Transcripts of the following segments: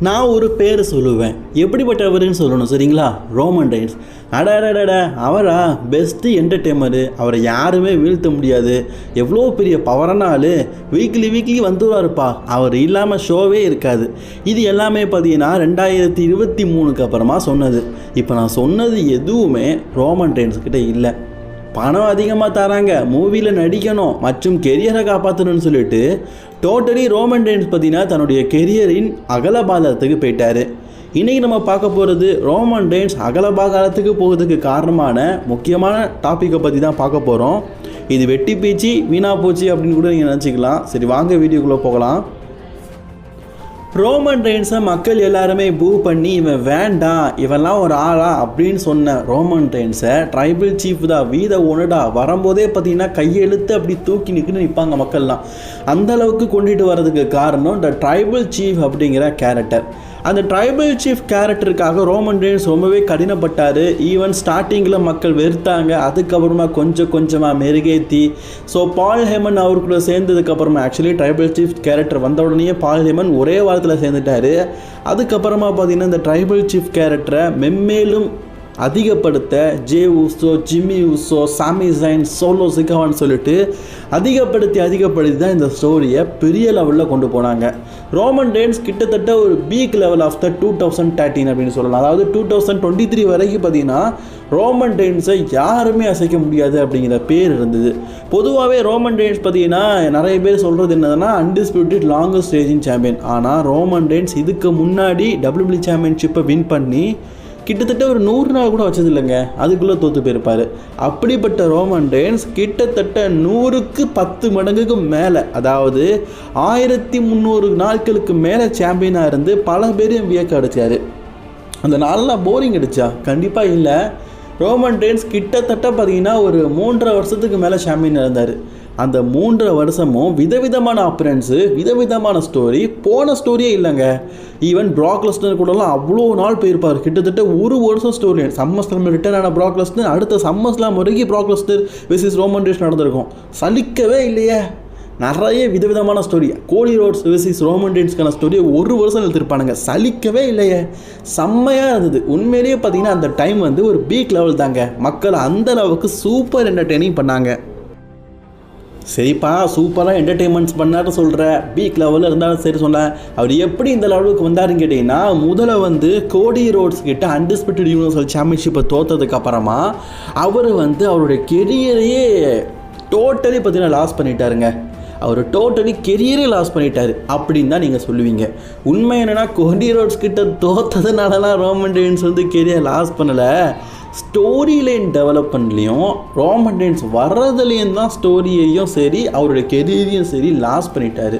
நான் ஒரு பேர் சொல்லுவேன். எப்படிப்பட்டவருன்னு சொல்லணும் சரிங்களா? ரோமன் டைன்ஸ் அடடடட அவரா? பெஸ்ட்டு என்டர்டெய்னரு அவரை யாருமே வீழ்த்த முடியாது. எவ்வளோ பெரிய பவரான ஆள். வீக்லி வீக்லி வந்துருவாருப்பா அவர் இல்லாமல் ஷோவே இருக்காது. இது எல்லாமே பார்த்தீங்கன்னா ரெண்டாயிரத்தி இருபத்தி மூணுக்கு அப்புறமா சொன்னது. இப்போ நான் சொன்னது எதுவுமே ரோமன் டைன்ஸ்கிட்ட இல்லை. பணம் அதிகமாக தராங்க மூவியில் நடிக்கணும் மற்றும் கெரியரை காப்பாற்றணும்னு சொல்லிட்டு டோட்டலி ரோமன் டேன்ஸ் பார்த்தீங்கன்னா தன்னுடைய கெரியரின் அகலபாதத்துக்கு போயிட்டார். இன்றைக்கி நம்ம பார்க்க போகிறது ரோமன் டென்ஸ் அகலபாகாலத்துக்கு போகிறதுக்கு காரணமான முக்கியமான டாப்பிக்கை பற்றி தான் பார்க்க போகிறோம் இது வெட்டி பீச்சு வீணா போச்சு அப்படின்னு கூட நீங்கள் நினச்சிக்கலாம். சரி வாங்க வீடியோக்குள்ளே போகலாம். ரோமன் ரெயின்ஸை மக்கள் எல்லாருமே பூ பண்ணி இவன் வேண்டாம் இவெல்லாம் ஒரு ஆளா அப்படின்னு சொன்ன ரோமன் ரெயின்ஸை ட்ரைபிள் சீஃப் தான் வீத ஒன்றுடா வரும்போதே பார்த்தீங்கன்னா கையெழுத்து அப்படி தூக்கி நிற்குன்னு நிற்பாங்க மக்கள்லாம். அந்த அளவுக்கு கொண்டுட்டு வர்றதுக்கு காரணம் இந்த ட்ரைபிள் சீஃப் அப்படிங்கிற கேரக்டர் அந்த ட்ரைபல் சீஃப் கேரக்டருக்காக ரோமன் ரெயின்ஸ் ரொம்பவே கடினப்பட்டார். ஈவன் ஸ்டார்டிங்கில் மக்கள் வெறுத்தாங்க. அதுக்கப்புறமா கொஞ்சம் கொஞ்சமாக மெருகேற்றி ஸோ பால் ஹேமன் அவர் கூட சேர்ந்ததுக்கப்புறமா ஆக்சுவலி ட்ரைபல் சீஃப் கேரக்டர் வந்த உடனே பால் ஹேமன் ஒரே வாரத்தில் சேர்ந்துட்டாரு. அதுக்கப்புறமா பார்த்தீங்கன்னா இந்த ட்ரைபல் சீஃப் கேரக்டரை மென்மேலும் அதிகப்படுத்த ஜே உசோ ஜிம்மி உசோ சாமி சைன் சோலோ சிகாவான்னு சொல்லிட்டு அதிகப்படுத்தி அதிகப்படுத்தி தான் இந்த ஸ்டோரியை பெரிய லெவலில் கொண்டு போனாங்க. ரோமன் டேன்ஸ் கிட்டத்தட்ட ஒரு peak level of the two thousand thirteen அப்படின்னு சொல்லலாம். அதாவது டூ தௌசண்ட் டுவெண்ட்டி த்ரீ வரைக்கும் பார்த்தீங்கன்னா ரோமன் டெயின்ஸை யாருமே அசைக்க முடியாது அப்படிங்கிற பேர் இருந்தது. பொதுவாகவே ரோமன் டெயின்ஸ் பார்த்தீங்கன்னா நிறைய பேர் சொல்கிறது என்னதுன்னா அன்டிஸ்பியூட்டட் லாங்கஸ்ட் ஸ்டேஜிங் சாம்பியன் ஆனால் ரோமன் டெயின்ஸ் இதுக்கு முன்னாடி டபிள்யூபிள்யூ சாம்பியன்ஷிப்பை வின் பண்ணி கிட்டத்தட்ட ஒரு நூறு நாள் கூட வச்சது இல்லைங்க அதுக்குள்ளே தோற்று போயிருப்பார். அப்படிப்பட்ட ரோமன் டேன்ஸ் கிட்டத்தட்ட நூறுக்கு பத்து மடங்குக்கு மேலே அதாவது ஆயிரத்தி முந்நூறு நாட்களுக்கு மேலே சாம்பியனாக இருந்து பல பேரையும் வியக்க அடிச்சார். அந்த நாளெலாம் போரிங் அடிச்சா? கண்டிப்பாக இல்லை. ரோமன் டேன்ஸ் கிட்டத்தட்ட பார்த்தீங்கன்னா ஒரு மூன்றரை வருஷத்துக்கு மேலே சாம்பியன் இருந்தார் அந்த மூன்றரை வருஷமும் விதவிதமான அப்பிரன்ஸு விதவிதமான ஸ்டோரி போன ஸ்டோரியே இல்லைங்க. ஈவன் ப்ராக்லஸ்டர் கூடலாம் அவ்வளோ நாள் போயிருப்பார். கிட்டத்தட்ட ஒரு வருஷம் ஸ்டோரி சம்மஸ்லாம் ரிட்டர்ன் ஆன ப்ராக்லஸ்டர் அடுத்த சம்மஸ்லாம் வரைக்கும் ப்ராக்லஸ்டர் விசிஸ் ரோமன் டேஸ் நடந்திருக்கும். சலிக்கவே இல்லையே. நிறைய விதவிதமான ஸ்டோரி கோடி ரோட்ஸ் விசிஸ் ரோமன் டேன்ஸ்க்கான ஸ்டோரியை ஒரு வருஷம் எழுதிருப்பானுங்க சலிக்கவே இல்லையே. செம்மையாக இருந்தது. உண்மையிலேயே பார்த்தீங்கன்னா அந்த டைம் வந்து ஒரு பீக் லெவல் தாங்க. மக்கள் அந்த அளவுக்கு சூப்பர் என்டர்டெய்னிங் பண்ணாங்க. சரிப்பா சூப்பராக என்டர்டெயின்மெண்ட்ஸ் பண்ணார்னு சொல்கிற பீக் லெவலில் இருந்தாலும் சரி சொன்னேன் அவர் எப்படி இந்த லெவலுக்கு வந்தாருன்னு கேட்டிங்கன்னா முதல்ல வந்து கோடி ரோட்ஸ் கிட்ட அன்டிஸ்பியூட்டட் யூனிவர்சல் சாம்பியன்ஷிப்பை தோற்றதுக்கப்புறமா அவர் வந்து அவருடைய கெரியரையே டோட்டலி பார்த்தீங்கன்னா லாஸ் பண்ணிட்டாருங்க. அவர் டோட்டலி கெரியரே லாஸ் பண்ணிட்டார். அப்படின்னு தான் நீங்கள் சொல்லுவீங்க. உண்மை என்னென்னா கோடி ரோட்ஸ் கிட்ட தோத்ததுனாலலாம் ரோமன் டெயின்ஸ் வந்து கெரியர் லாஸ் பண்ணலை. ஸ்டோரி லைன் டெவலப்மெண்ட்லேயும் ரோமன் டெயின்ஸ் வர்றதுலேயும் தான் ஸ்டோரியையும் சரி அவருடைய கெரியரையும் சரி லாஸ் பண்ணிட்டார்.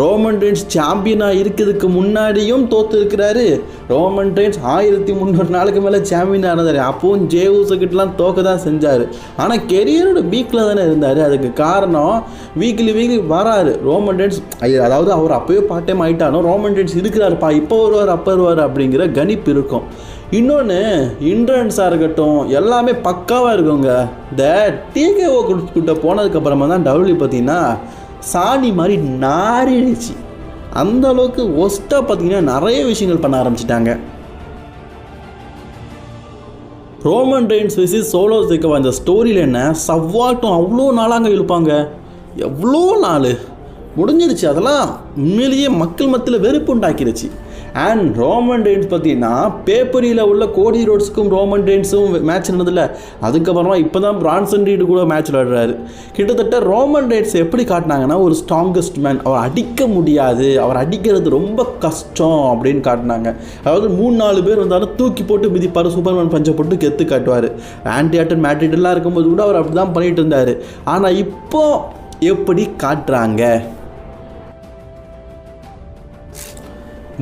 ரோமன் ரெயின்ஸ் சாம்பியனாக இருக்கிறதுக்கு முன்னாடியும் தோத்து இருக்கிறாரு ரோமன் ரெயின்ஸ் ஆயிரத்தி முந்நூறு நாளுக்கு மேலே சாம்பியனாக இருந்தார். அப்போவும் ஜேவுஸுக்கிட்டலாம் தோக்க தான் செஞ்சார். ஆனால் கெரியரோட வீக்கில் தானே இருந்தார். அதுக்கு காரணம் வீக்லி வீக்லி வராரு. ரோமன் ரெயின்ஸ் அதாவது அவர் அப்போயே பார்ட் டைம் ஆகிட்டாலும் ரோமன் ரெயின்ஸ் இருக்கிறாருப்பா. இப்போ வருவார் அப்போ வருவார் அப்படிங்கிற கணிப்பு இருக்கும். இன்னொன்று இன்ட்ரன்ஸாக இருக்கட்டும் எல்லாமே பக்காவாக இருக்குங்க இந்த டிகேஓ கிட்ட போனதுக்கப்புறமா தான் டபுள்யூ பார்த்தீங்கன்னா சாணி மாதிரி நாரிடுச்சு அந்த அளவுக்கு ஒஸ்ட்டாக பார்த்தீங்கன்னா நிறைய விஷயங்கள் பண்ண ஆரம்பிச்சிட்டாங்க. Roman Reigns vs Solo Sikoa இந்த ஸ்டோரியில் என்ன? சவ்வாட்டம் அவ்வளோ நாளாங்க இழுப்பாங்க. எவ்வளோ நாள்? முடிஞ்சிருச்சு அதெல்லாம். உண்மையிலேயே மக்கள் மத்தியில் வெறுப்பு உண்டாக்கிருச்சு. அண்ட் ரோமன் ரெயின்ஸ் பார்த்தீங்கன்னா பேப்பரியில் உள்ள கோடி ரோட்ஸுக்கும் ரோமன் ரெயின்ஸும் மேட்ச் நடந்ததில்ல அதுக்கப்புறமா இப்போ தான் பிரான்சன் ரீடு கூட மேட்ச் விளையாடுறாரு. கிட்டத்தட்ட ரோமன் ரெயின்ஸ் எப்படி காட்டினாங்கன்னா ஒரு ஸ்ட்ராங்கஸ்ட் மேன் அவர் அடிக்க முடியாது. அவர் அடிக்கிறது ரொம்ப கஷ்டம் அப்படின்னு காட்டினாங்க. அதாவது மூணு நாலு பேர் வந்தாலும் தூக்கி போட்டு மிதிப்பார். சூப்பர்மேன் பஞ்சை போட்டு கெத்து காட்டுவார். ஆன்டி ஆட்டன் மேட்ரிட்டெல்லாம் இருக்கும்போது கூட அவர் அப்படி தான் பண்ணிகிட்டு இருந்தார். ஆனால் இப்போ எப்படி காட்டுறாங்க?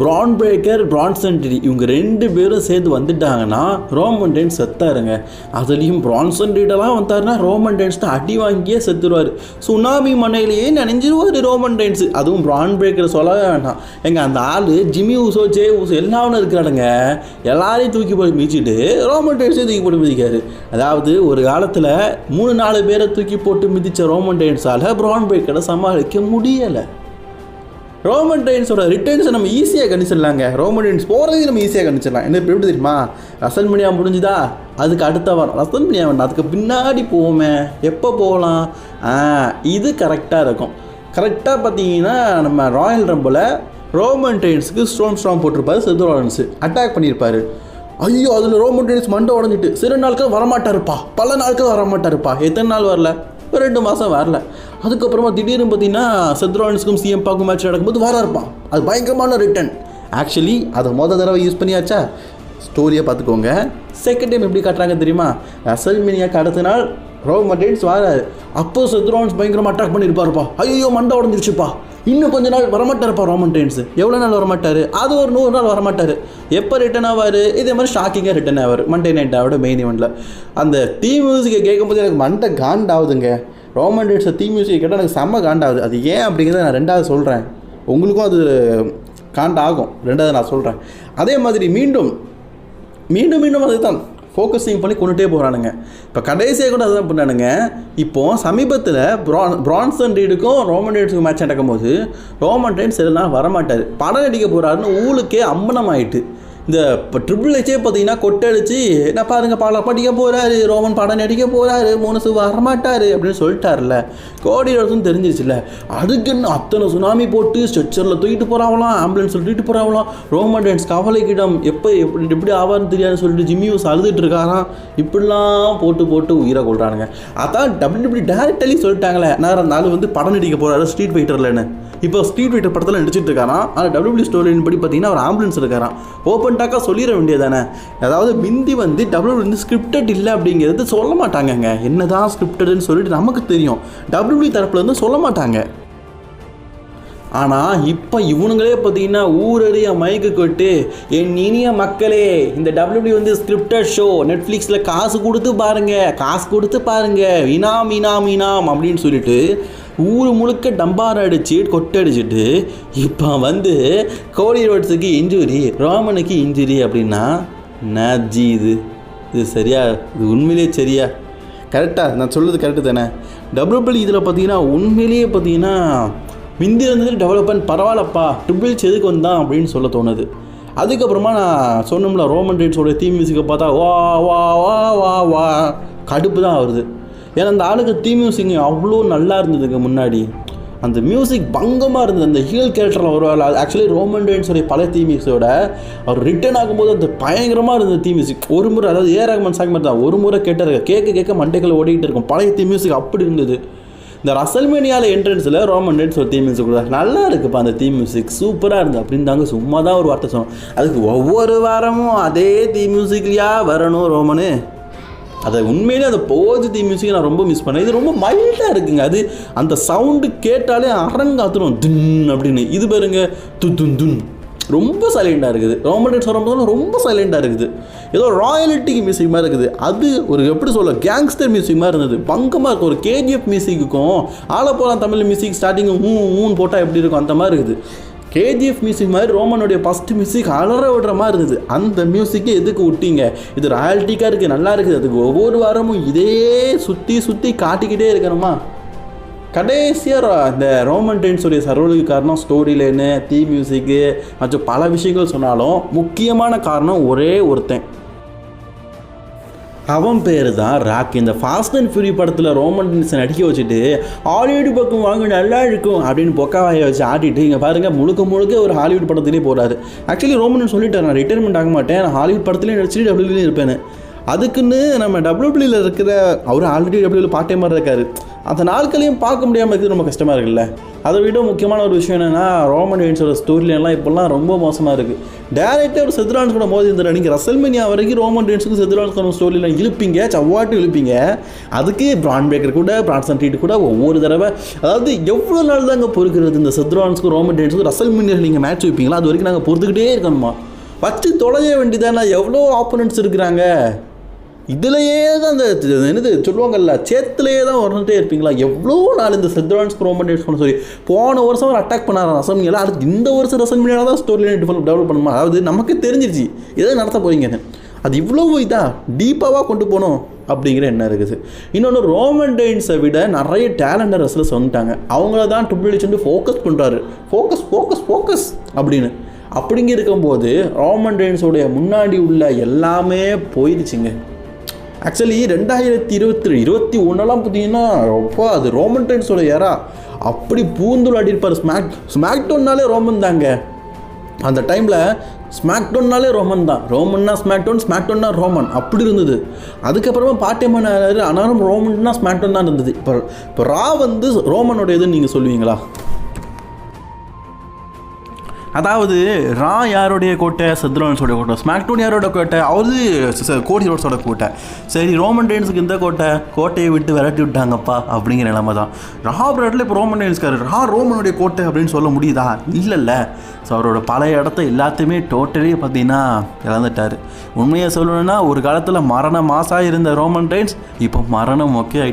பிரான் பிரேக்கர் பிரான்சன் டிரி இவங்க ரெண்டு பேரும் சேர்ந்து வந்துட்டாங்கன்னா ரோமன் டென்ஸ் செத்தாருங்க. அதுலேயும் பிரான்சன் டீடெல்லாம் வந்தாருன்னா ரோமன் டென்ஸ் தான் அடி வாங்கியே செத்துருவார். சுனாமி மனையிலேயே நினைஞ்சிருவார் ரோமன் டென்ஸ் அதுவும் பிரான் பிரேக்கரை சொல்லவே வேண்டாம். எங்க அந்த ஆள் ஜிம்மி ஊசோ ஜே ஊசோ எல்லாமே இருக்கிறானுங்க. எல்லாரையும் தூக்கி போய் மிதிச்சிட்டு ரோமன் டென்ஸையும் தூக்கி போட்டு மிதிக்காரு அதாவது ஒரு காலத்தில் மூணு நாலு பேரை தூக்கி போட்டு மிதித்த ரோமன் டென்ஸால் பிரான் பிரேக்கரை சமாளிக்க முடியலை. ரோமன் டைன்ஸோட ரிட்டர்ன்ஸை நம்ம ஈஸியாக கணிச்சிடலாங்க. ரோமன் டைன்ஸ் போகிறதையும் நம்ம ஈஸியாக கணிச்சிடலாம். என்ன எப்படி தெரியுமா? ரசல்மனியா முடிஞ்சுதா? அதுக்கு அடுத்த வாரம். ரசல்மனியா வேண்டாம் அதுக்கு பின்னாடி போவோமே. எப்போ போகலாம்? ஆ இது கரெக்டாக இருக்கும். கரெக்டாக பார்த்தீங்கன்னா நம்ம ராயல் ரம்பில் ரோமன் டைன்ஸுக்கு ஸ்டோன் ஸ்ட்ராங் போட்டிருப்பாரு செதுராலன்ஸு அட்டாக் பண்ணியிருப்பாரு. ஐயோ அதில் ரோமன் டைன்ஸ் மண்டை உடஞ்சிட்டு சில நாட்கள் வரமாட்டாருப்பா. பல நாட்கள் வரமாட்டாருப்பா. எத்தனை நாள் வரல? ரெண்டு மாதம் வரல. அதுக்கப்புறமா திடீர்னு பார்த்தீங்கன்னா செத்ரானிஸ்க்கும் சிஎம் பாக்கும் மேட்ச் நடக்கும்போது வராருப்பான் அது பயங்கரமான ரிட்டன் ஆக்சுவலி அதை மொதல் தடவை யூஸ் பண்ணியாச்சா? ஸ்டோரியை பார்த்துக்கோங்க. செகண்ட் டைம் எப்படி காட்டுறாங்க தெரியுமா? அசல்மினியாக்கு அடுத்த நாள் ரோ மட்டேன்ஸ் வராரு. அப்போ செத்ரான்ஸ் பயங்கரமாக அட்டாக் பண்ணியிருப்பாருப்பா. ஐயோ மண்டை உடஞ்சிருச்சுப்பா. இன்னும் கொஞ்ச நாள் வரமாட்டார்ப்பா ரோமன் டைன்ஸ் எவ்வளோ நாள் வரமாட்டார்? அது ஒரு நூறு நாள் வரமாட்டார். எப்போ ரிட்டன் ஆவார்? இதே மாதிரி ஷாக்கிங்காக ரிட்டன் ஆவார். மண்டே நைட் ஆவோட மெயின் இவெண்ட்டில் அந்த தீ மியூசிக்கை கேட்கும்போது எனக்கு மண்டை காண்டாகுதுங்க ரோமன் டைன்ஸை தீ மியூசிக்கை கேட்டால் எனக்கு செம்ம காண்டாகுது. அது ஏன் அப்படிங்கிறத நான் ரெண்டாவது சொல்கிறேன் உங்களுக்கும் அது காண்டாகும். ரெண்டாவது நான் சொல்கிறேன் அதே மாதிரி மீண்டும் மீண்டும் மீண்டும் அதுதான். ஃபோக்கஸிங் பண்ணி கொண்டுட்டே போகிறானுங்க இப்போ கடைசியாக கூட அதுதான் பண்ணானுங்க. இப்போ சமீபத்தில் ப்ரான் பிரான்சன் ரீடுக்கும் ரோமன் ரீட்ஸுக்கும் மேட்ச் நடக்கும்போது ரோமன் ரீட்ஸ் எல்லாம் வரமாட்டார். படம் நடிக்க போகிறாருன்னு ஊருக்கே அம்மனம் ஆயிட்டு இந்த இப்போ ட்ரிபிள் ஹெச்சே பார்த்தீங்கன்னா கொட்டடிச்சு என்ன பாருங்க பால படிக்க போகிறாரு ரோமன் படம் நடிக்க போகிறாரு மோனசு வரமாட்டார் அப்படின்னு சொல்லிட்டார்ல கோடி அரசும் தெரிஞ்சிருச்சுல அதுக்கு என்ன அத்தனை சுனாமி போட்டு ஸ்ட்ரெச்சரில் தூக்கிட்டு போகிறாங்களாம் ஆம்புலன்ஸ் தூக்கிட்டு போகிறாங்களாம் ரோமன் டான்ஸ் கவலைக்கிடம் எப்போ எப்படி எப்படி ஆவார்னு தெரியாதுன்னு சொல்லிட்டு ஜிம்மியூஸ் அழுதுட்டு இருக்காராம். இப்படிலாம் போட்டு போட்டு உயிரை கொள்கிறானுங்க அதான் டபிள்யூ டேரக்டலி சொல்லிட்டாங்களே நான் இருந்தாலும் வந்து படம் நடிக்க போகிறாரு ஸ்ட்ரீட் ஃபைட்டர்லன்னு இப்போ ஸ்ட்ரீட் ஃபைட்டர் படத்தில் நடிச்சிட்டு இருக்காராம். ஆனால் டபிள்யூ ஸ்டோரியின் படி பார்த்தீங்கன்னா அவர் ஆம்புலன்ஸ் இருக்காராம். ஓப்பன் டாக்காக சொல்லிட வேண்டியதானே அதாவது பிந்தி வந்து டபிள்யூ வந்து ஸ்கிரிப்டட் இல்லை அப்படிங்கிறது சொல்ல மாட்டாங்கங்க. என்னதான் ஸ்கிரிப்டட்னு சொல்லிட்டு நமக்கு தெரியும். டபிள்யூ தரப்புலேருந்து சொல்ல மாட்டாங்க. ஆனால் இப்போ இவனுங்களே பார்த்தீங்கன்னா ஊரறிய மைக்கு கொட்டு என் இனிய மக்களே இந்த டபிள்யூடி வந்து ஸ்கிரிப்டட் ஷோ நெட்ஃப்ளிக்ஸில் காசு கொடுத்து பாருங்கள் காசு கொடுத்து பாருங்கள் இனாம் இனாம் இனாம் அப்படின்னு சொல்லிட்டு ஊர் முழுக்க டம்பார் அடிச்சு கொட்டடிச்சிட்டு இப்போ வந்து கோடி ரோட்ஸுக்கு இன்ஜுரி ரோமனுக்கு இன்ஜுரி அப்படின்னா நாஜி இது. இது சரியா? இது உண்மையிலேயே சரியா? கரெக்டாக நான் சொல்கிறது கரெக்டு தானே? டபுள் இதில் பார்த்தீங்கன்னா உண்மையிலேயே பார்த்தீங்கன்னா முந்தி இருந்தது டெவலப்மெண்ட் பரவாயில்லப்பா ட்ரிபிள்ஸ் எதுக்கு வந்தான் அப்படின்னு சொல்ல தோணுது. அதுக்கப்புறமா நான் சொன்னோம்ல ரோமன் ரைட்ஸோட தீ மியூசிக்கை பார்த்தா வா வா வா வா வா கடுப்பு தான் வருது. ஏன்னா அந்த ஆளுக்கு தீ மியூசிக் அவ்வளோ நல்லா இருந்ததுங்க முன்னாடி. அந்த மியூசிக் பங்கமாக இருந்தது. அந்த ஹீல் கேரக்டரில் வருவாள் ஆக்சுவலி ரோமன் டேன்ஸோடைய பழைய தீ மியூசிக்கோட அவர் ரிட்டர்ன் ஆகும்போது அந்த பயங்கரமாக இருந்தது தீ மியூசிக் ஒரு முறை அதாவது ஏ ரகமன் சாங் மாதிரி தான். ஒரு முறை கேட்டார். கேட்க கேட்க மண்டைகள் ஓடிக்கிட்டு இருக்கும். பழைய தீ மியூசிக் அப்படி இருந்தது. இந்த ரசல்மேனியாவில் என்ட்ரன்ஸில் ரோமன் டேன்ஸ் ஒரு தீ மியூசிக் கூட நல்லா இருக்குப்பா அந்த தீ மியூசிக் சூப்பராக இருந்தது. அப்படின்னு தாங்க சும்மா தான் ஒரு வார்த்தை சொன்னோம். அதுக்கு ஒவ்வொரு வாரமும் அதே தீ மியூசிக்லையா வரணும் ரோமனு அதை உண்மையிலே அந்த போஜ் தீ மியூசிக்கை நான் ரொம்ப மிஸ் பண்ணேன். இது ரொம்ப மைல்டாக இருக்குங்க. அது அந்த சவுண்டு கேட்டாலே அரங்காத்துரும் துன் அப்படின்னு. இது பாருங்க. து துன் துன் ரொம்ப சைலண்டாக இருக்குது. ரோமன் சொல்லும்போது ரொம்ப சைலண்டாக இருக்குது. ஏதோ ராயலிட்டிக்கு மியூசிக் மாதிரி இருக்குது. அது ஒரு எப்படி சொல்ல கேங்ஸ்டர் மியூசிக் மாதிரி இருந்தது. பங்கமாக இருக்கும். ஒரு கேஜிஎஃப் மியூசிக்குக்கும் ஆள போகலாம் தமிழ் மியூசிக் ஸ்டார்டிங் ஊ ஊன்னு போட்டால் எப்படி இருக்கும்? அந்த மாதிரி இருக்குது. கேஜிஎஃப் மியூசிக் மாதிரி ரோமனுடைய ஃபஸ்ட் மியூசிக் அலற விடுற மாதிரி இருந்தது. அந்த மியூசிக்கை எதுக்கு விட்டீங்க? இது ராயல்ட்டிக்காக இருக்குது நல்லா இருக்குது. அதுக்கு ஒவ்வொரு வாரமும் இதே சுற்றி சுற்றி காட்டிக்கிட்டே இருக்கணுமா? கடைசியாக இந்த ரோமன் டைன்ஸுடைய சர்வலுக்கு காரணம் ஸ்டோரி லைனு தீ மியூசிக்கு மற்றும் பல விஷயங்கள் சொன்னாலும் முக்கியமான காரணம் ஒரே ஒருத்தன். அவன் பேர் தான் ராக் இந்த ஃபாஸ்ட் அண்ட் ஃபியூரி படத்தில் ரோமன் டென்ஸை நடிக்க வச்சுட்டு ஹாலிவுட் பக்கம் வாங்க நல்லா இருக்கும் அப்படின்னு பொக்காவாயை வச்சு ஆடிட்டு இங்கே பாருங்கள் முழுக்க முழுக்க ஒரு ஹாலிவுட் படத்துலேயே போகிறாரு ஆக்சுவலி ரோமன் சொல்லிட்டார் நான் ரிட்டைர்மெண்ட் ஆக மாட்டேன் நான் ஹாலிவுட் படத்துலேயே நடிச்சுட்டு டபிள்யூலேயும் இருப்பேன் அதுக்குன்னு நம்ம டபிள்யூபிள்யூவில் இருக்கிற அவர் ஆல்ரெடி டபிள்யூவில் பார்ட் டைமாக இருக்காரு. அந்த நாட்களையும் பார்க்க முடியாமல் இருக்கிறது ரொம்ப கஷ்டமாக இருக்குல்ல. அதை விட முக்கியமான ஒரு விஷயம் என்னென்னா ரோமன் வெயின்ஸோட ஸ்டோரிலாம் இப்போல்லாம் ரொம்ப மோசமாக இருக்குது டேரெக்டாக ஒரு செத்ரான்ஸ் கூட மோதி இருந்தார்? நீங்கள் ரசல்மெனியா வரைக்கும் ரோமன் டென்ஸுக்கும் செதுரான்ஸ்க்கான ஸ்டோரிலாம் இழுப்பீங்க சவ்வாட்டு இழுப்பீங்க. அதுக்கு பிரான் பேக்கர் கூட பிரான்சன் ட்ரீட் கூட ஒவ்வொரு தடவை. அதாவது எவ்வளோ நாள் தாங்க பொறுக்கிறது இந்த செதுரான்ஸ்க்கும் ரோமன் ரெயின்ஸுக்கும் ரசல்மெனியில் நீங்கள் மேட்ச் வைப்பீங்களா? அது வரைக்கும் நாங்கள் பொறுத்துக்கிட்டே இருக்கணுமா? வச்சு தொலைய வேண்டியதானே? எவ்வளோ ஆப்போனன்ட்ஸ் இருக்கிறாங்க? இதுலையே தான் அந்த என்னது சொல்லுவாங்கல்ல சேத்துலையே தான் வந்துட்டே இருப்பீங்களா? எவ்வளோ நாள் இந்த செத்ரான்ஸ் ப்ரோமேட் சொல்லி போன வருஷம் அவர் அட்டாக் பண்ணார் ரசமியெல்லாம் அடுத்து இந்த வருஷம் ரசமியாக தான் ஸ்டோரி டெவலப் டெவலப் பண்ணுமா? அதாவது நமக்கு தெரிஞ்சிருச்சு. எதை நடத்த போகிறீங்க அது இவ்வளோ இதாக டீப்பாவாக கொண்டு போகணும் அப்படிங்கிற எண்ணம் இருக்குது. இன்னொன்று ரோமன் டெயின்ஸை விட நிறைய டேலண்டர் ரசலர்ஸ் வந்துட்டாங்க. அவங்கள தான் ட்ரிபிள் வந்து ஃபோக்கஸ் பண்ணுறாரு ஃபோக்கஸ் ஃபோக்கஸ் ஃபோக்கஸ் அப்படின்னு. அப்படிங்க இருக்கும்போது ரோமன் டெயின்ஸோடைய முன்னாடி உள்ள எல்லாமே போயிடுச்சுங்க. ஆக்சுவலி ரெண்டாயிரத்தி இருபத்தி இருபத்தி ஒன்றெல்லாம் பார்த்தீங்கன்னா ரொம்ப அது ரோமன் டென்ஸோட ஏரா அப்படி பூந்துள் அடிப்பார் ஸ்மாக் ஸ்மாக் டோன்னாலே ரோமன் தாங்க. அந்த டைமில் ஸ்மாக் டோன்னாலே ரோமன் தான். ரோமன்னா ஸ்மாக் ஸ்மாக்டோன்னா ஸ்மாக் ரோமன் அப்படி இருந்தது. அதுக்கப்புறமா பாட்டியம்மன் ஆனாலும் ரோமன்னா ஸ்மாக் டவுன் தான் இருந்தது. இப்போ இப்போ ரா வந்து ரோமனோட இதுன்னு நீங்கள் சொல்லுவீங்களா? அதாவது ரா யாருடைய கோட்டை? செத்ரோன்ஸோட கோட்டை. ஸ்மாக்டோன் யாரோட கோட்டை? அவரு கோடி ரோட்ஸோட கோட்டை. சரி ரோமன் டெயின்ஸுக்கு இந்த கோட்டை? கோட்டையை விட்டு விரட்டி விட்டாங்கப்பா அப்படிங்கிற நிலைமை தான். ரா பிராட்ல இப்போ ரோமன் டெயின்ஸ்காரு ரா ரோமனுடைய கோட்டை அப்படின்னு சொல்ல முடியுதா? இல்லைல்ல. ஸோ அவரோட பழைய இடத்த எல்லாத்தையுமே டோட்டலி பார்த்தீங்கன்னா இழந்துட்டார். உண்மையை சொல்லணும்னா ஒரு காலத்தில் மரண மாசாக இருந்த ரோமன் டெயின்ஸ் இப்போ மரணம் ஓகே ஆகிட்டார்